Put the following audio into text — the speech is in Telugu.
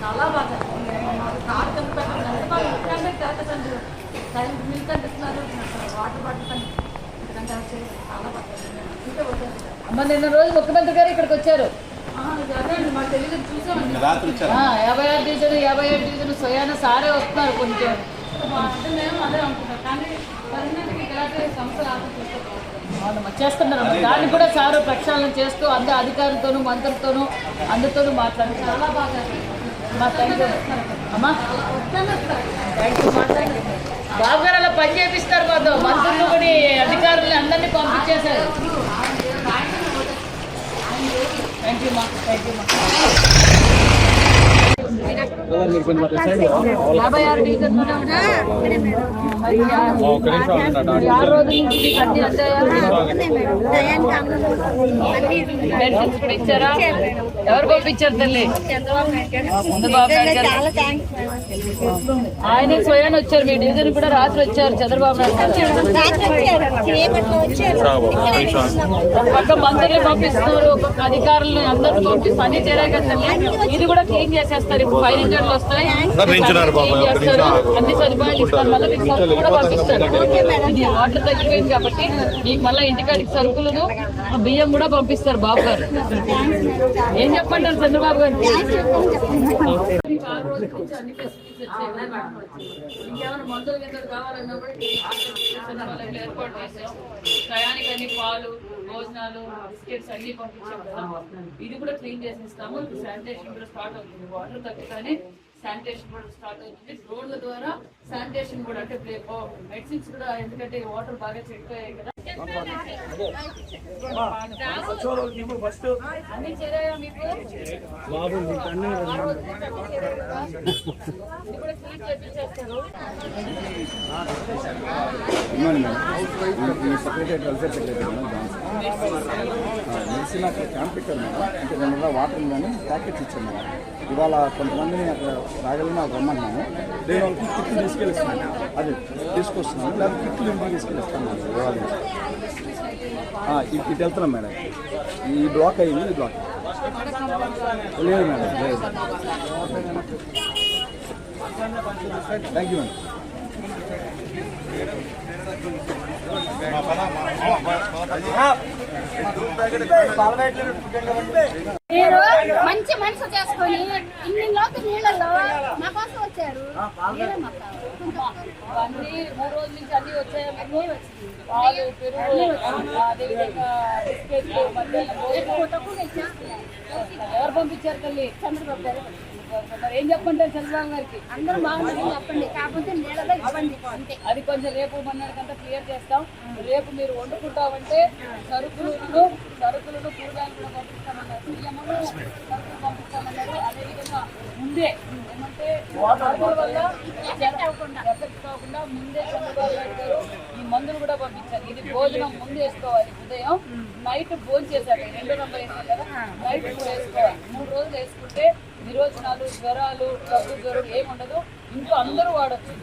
చాలా బాగా కార్ ఎందుకంటే టైం మిల్క్ వాటర్ బాటిల్స్ అని ఎందుకంటే అవి చేయాలి. చాలా బాగా అమ్మ నిన్న రోజు ముఖ్యమంత్రి గారు ఇక్కడికి వచ్చారు. యాభై ఆరు డివిజన్ యాభై ఏడు డివిజన్ స్వయాన సారే వస్తున్నారు కొంచెం అంటే మేము అదే అనుకుంటాం. కానీ అవునమ్మా దాన్ని కూడా సారు ప్రక్షాళన చేస్తూ అందరు అధికారులతోనూ మంత్రులతోనూ అందరితోనూ మాట్లాడుతున్నారు. చాలా బాగా అమ్మా థ్యాంక్ యూ అమ్మా. థ్యాంక్ యూ మాట్లాడండి బాబు గారు అలా పని చేపిస్తారు మాతో. మంత్రులు కూడా అధికారులు అందరినీ పంపించేశారు. థ్యాంక్ యూ మా. థ్యాంక్ యూ మా. యాభై ఆరు డివిజన్లోనే ఆరు రోజుల నుంచి అన్ని కూడా ఇచ్చారా ఎవరు పంపించారు తల్లి చంద్రబాబు నాయుడు ఆయనే స్వయాన్ని వచ్చారు మీ డీజన్ కూడా రాత్రి వచ్చారు చంద్రబాబు నాయుడు పక్క మంత్రులు పంపిస్తున్నారు అధికారులు అధికారులను అందరూ పంపిస్తారు అన్ని చేరాక తల్లి. ఇది కూడా క్లీన్ చేసేస్తారు ఇప్పుడు ఫైన్ హండ్రెడ్లు వస్తాయి. అన్ని సదుపాయాలు ఇస్తారు. మళ్ళీ మీకు సరుకులు కూడా పంపిస్తారు. ఇది వాటర్ తగ్గిపోయింది కాబట్టి మీకు మళ్ళీ ఇంటికాడికి సరుకులను బియ్యం కూడా పంపిస్తారు బాబు గారు. ఏం చెప్పంటారు చంద్రబాబు గారు? అన్ని పాలు భోజనాలు బిస్కెట్స్ అన్ని పంపించాం ఇది కూడా క్లీన్ చేసి ఇస్తాము శానిటేషన్ కూడా స్టార్ట్ అవుతుంది. వాటర్ తగ్గుతానే శానిటేషన్ కూడా స్టార్ట్ అవుతుంది. రోడ్ల ద్వారా శానిటేషన్ కూడా అంటే మెడిసిన్స్ కూడా ఎందుకంటే వాటర్ బాగా చెక్ అయ్యాయి కదా. అన్ని చేరాయా మీకు? క్లీన్ చేపించేస్తారు. ఇవ్వండి మేడం. ఈ సెక్రటరీ వెల్ఫేర్ సెక్రటరీ మెడిసిన్ అక్కడ క్యాంప్ పెట్టారు మేడం. అంటే దానివల్ల వాటర్ కానీ ప్యాకెట్స్ ఇచ్చాను మేడం. ఇవాళ కొంతమందిని అక్కడ రాగలను నాకు రమ్మన్నాము నేను వాళ్ళకి కిట్లు తీసుకెళ్ళిస్తున్నాను అది తీసుకొస్తున్నాను. లేదా కిట్లు ఇంటికి తీసుకెళ్ళిస్తాను ఇవాళ ఇటు ఇటు వెళ్తున్నాం మేడం. ఈ బ్లాక్ అయింది ఈ బ్లాక్ లేదు మేడం లేదు. థ్యాంక్ యూ మేడం మీరు మంచి మనసు చేసుకొని ఇన్ని లోతు నీళ్ళలో మా కోసం వచ్చారు. అన్ని మూడు రోజుల నుంచి అన్ని వచ్చాయి అన్ని పాలు పెరుగు అదేవిధంగా బిస్కెట్లు మధ్యాహ్నం భోజనం. తక్కువ ఇచ్చేస్తున్నాయి. ఎవరు పంపించారు తల్లి చంద్రబాబు గారు ఏం చెప్పంటారు చంద్రబాబు గారికి? అందరూ బాగుందని చెప్పండి. కాకపోతే నీళ్ళలో ఇబ్బంది అంతే. అది కొంచెం రేపు మొన్నటికంతా క్లియర్ చేస్తాం. రేపు మీరు వండుకుంటామంటే సరుకులను సరుకులను కూరగాయలు కూడా పంపిస్తామన్నారు. బియ్యమును సరుకులు పంపిస్తామన్నారు. అదేవిధంగా ముందే ఏమంటే వల్ల ఎఫెక్ట్ కాకుండా ముందే చంద్రబాబు నాయుడు గారు మందులు కూడా పంపించారు ఇది భోజనం ముందు వేసుకోవాలి. ఉదయం నైట్ భోజనం చేశారు. రెండో నంబర్ వేసారు కదా? నైట్ వేసుకోవాలి. మూడు రోజులు వేసుకుంటే విరోచనాలు జ్వరాలు దగ్గు జ్వరం ఏముండదు. ఇంట్లో అందరూ వాడచ్చు.